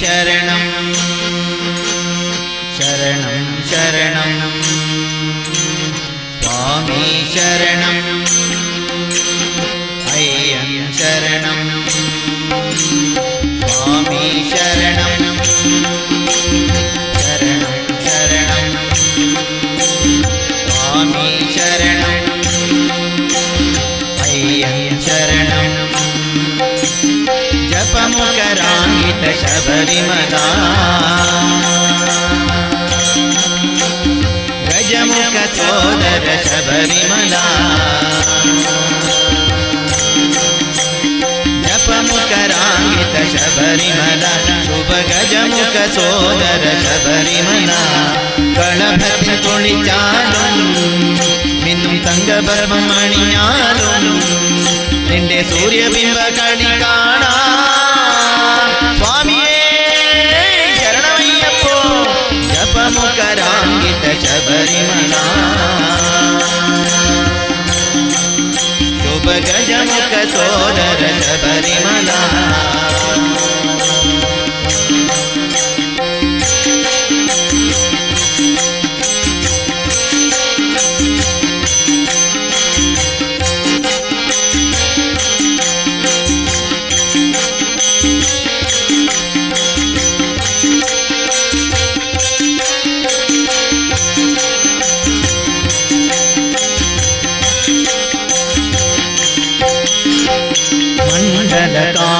ശരണം. ശരണം ശരണം. സ്വാമി ശരണം. ശബരിമല. ഗജമുഖ സോദര ശബരിമല. ജപമുഖരാങ്കിത ശബരിമല. ശുഭ ഗജമുഖ സോദര ശബരിമല. കളഭക്ഷ കുളിച്ചാലും മിന്നും തങ്കഭർമ്മം അണിഞ്ഞാലും നിന്റെ സൂര്യബിംബ കണി കാണാ परिमला शुभ गजमुख सोदर शबरी जलका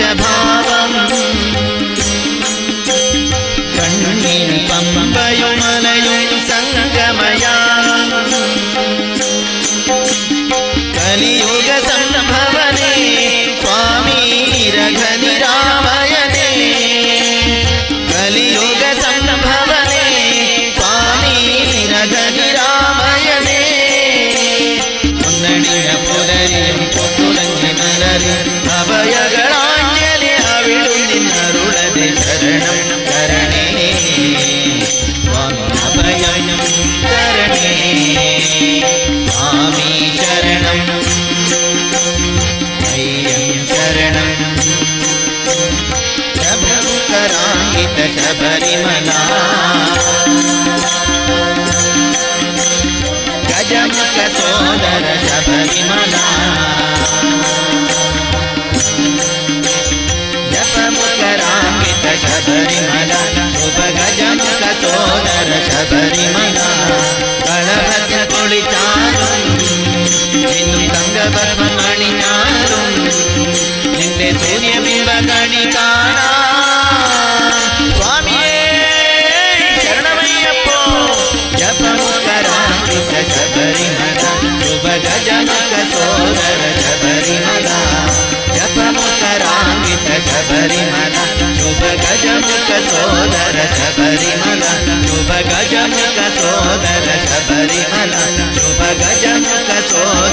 잡아 परिमला जप मुकरामित शबरिमला शुभ गजमुख सोदर शबरिमला गणभद्र कुलिचारु जिनु संग శబరిమల శుభ గజముఖ సోదర శబరిమల శుభ గజముఖ సోదర శబరిమల శుభ గజముఖ సోదర